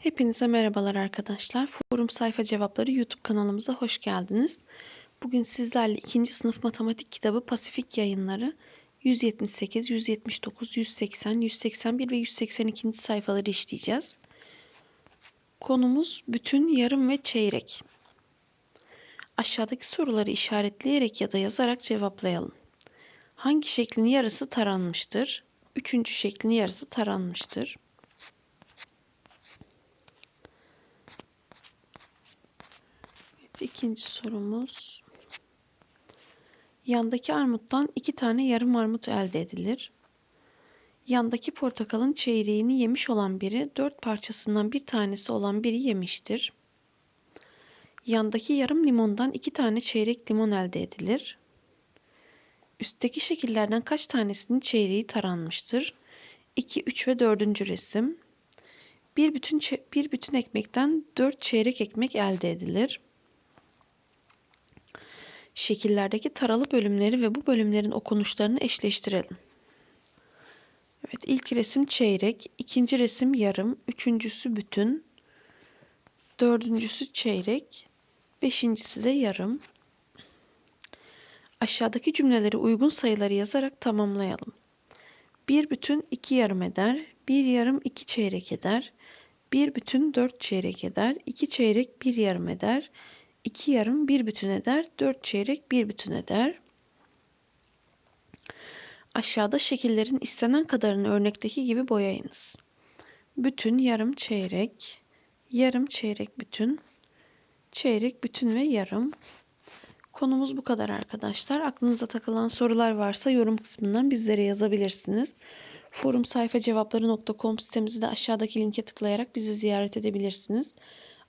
Hepinize merhabalar arkadaşlar. Forum Sayfa Cevapları YouTube kanalımıza hoş geldiniz. Bugün sizlerle 2. sınıf matematik kitabı Pasifik Yayınları 178, 179, 180, 181 ve 182. sayfaları işleyeceğiz. Konumuz bütün, yarım ve çeyrek. Aşağıdaki soruları işaretleyerek ya da yazarak cevaplayalım. Hangi şeklin yarısı taranmıştır? Üçüncü şeklin yarısı taranmıştır. İkinci sorumuz. Yandaki armuttan iki tane yarım armut elde edilir. Yandaki portakalın çeyreğini yemiş olan biri dört parçasından bir tanesi olan biri yemiştir. Yandaki yarım limondan iki tane çeyrek limon elde edilir. Üstteki şekillerden kaç tanesinin çeyreği taranmıştır? 2, 3 ve 4. resim. Bir bütün, bir bütün ekmekten 4 çeyrek ekmek elde edilir şekillerdeki taralı bölümleri ve bu bölümlerin okunuşlarını eşleştirelim. Evet, ilk resim çeyrek, ikinci resim yarım, üçüncüsü bütün, dördüncüsü çeyrek, beşincisi de yarım. Aşağıdaki cümleleri uygun sayıları yazarak tamamlayalım. Bir bütün iki yarım eder, bir yarım iki çeyrek eder, bir bütün dört çeyrek eder, iki çeyrek bir yarım eder, 2 yarım bir bütün eder. 4 çeyrek bir bütün eder. Aşağıda şekillerin istenen kadarını örnekteki gibi boyayınız. Bütün, yarım, çeyrek, yarım, çeyrek, bütün, çeyrek, bütün ve yarım. Konumuz bu kadar arkadaşlar. Aklınıza takılan sorular varsa yorum kısmından bizlere yazabilirsiniz. Forum sayfa cevapları.com sitemizi de aşağıdaki linke tıklayarak bizi ziyaret edebilirsiniz.